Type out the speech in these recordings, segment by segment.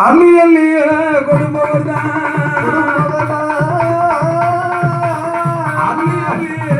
அள்ளி அள்ளி கொடுப்பவர் தான் அள்ளி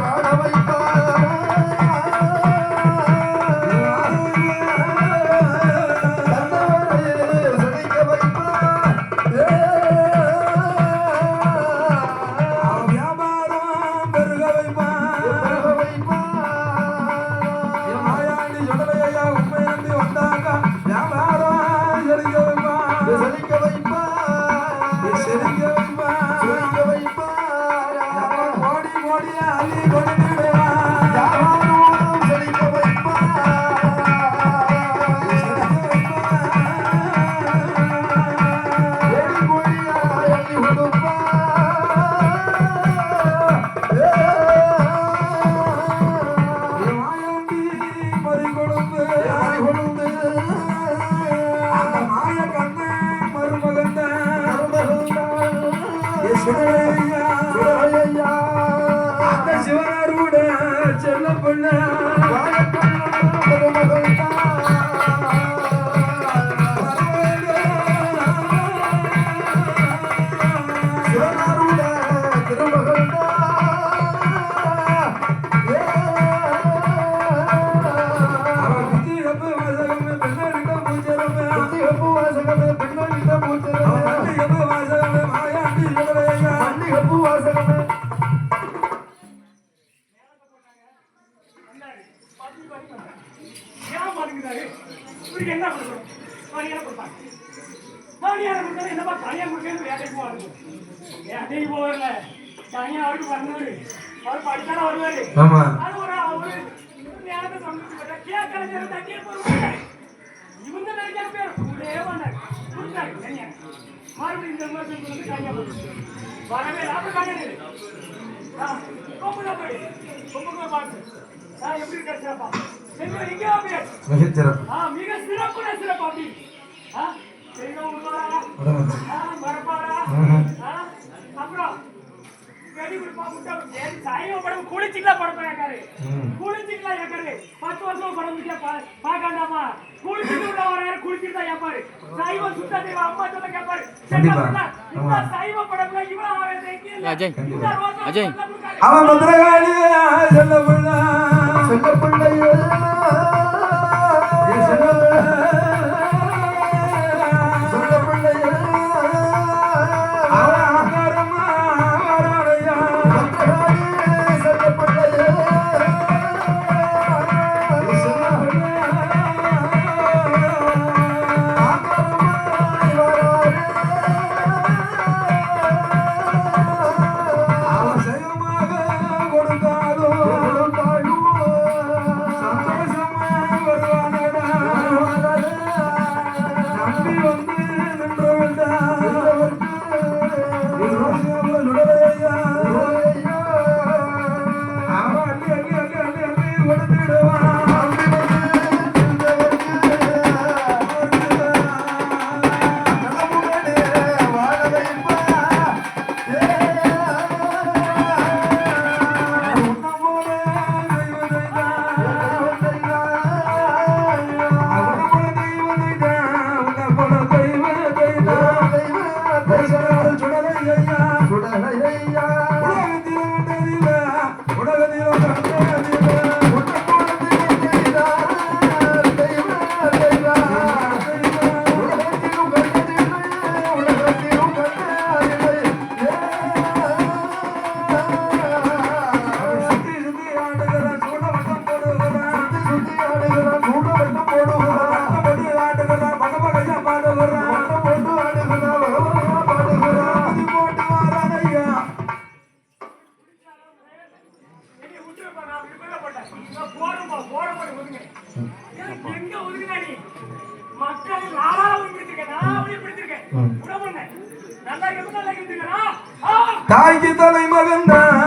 সেখানে இவருக்கு என்ன கொடுக்கணும்? பணியாரம் கொடுப்பாங்க. பணியாரம் கொடுத்தா என்னப்பா பணியாரம் கொடுக்கறது வேலைக்கு போவாரு. வேலைக்கு போவார்ல. தனியா அவருக்கு வரணும்னு. அவர் படிச்சாலும் வருவாரு. அது ஒரு அவரு நேரத்தை சமைச்சு போட்டா நேரம் தட்டியே போடுவாங்க. இவங்க நினைக்கிற பேர் கூடவே வந்தாரு. கொடுத்தாரு தனியா. மறுபடியும் இந்த மாசம் வந்து தனியா போட்டு. வரவே இருக்காரு சிறப்பா? மிக சிறப்புல சிறப்பு அப்படி. அப்புறம் குளிச்சுக்கலாம் படம் ம். குளிச்சுக்கலாம் ஏக்காரு பத்து வருஷம் படம் பாக்காண்டாமா குளிச்சுட்டு உள்ள வர குளிச்சுட்டு தான் ஏப்பாரு சைவ சுத்த தெய்வம் அம்மா சொல்ல ஆமா. சைவ படம்ல இவன் அவன். அஜய். அவன் பத்திரகாளி செல்ல பிள்ளை என் தாய்க்கு தலை மகன் தான்.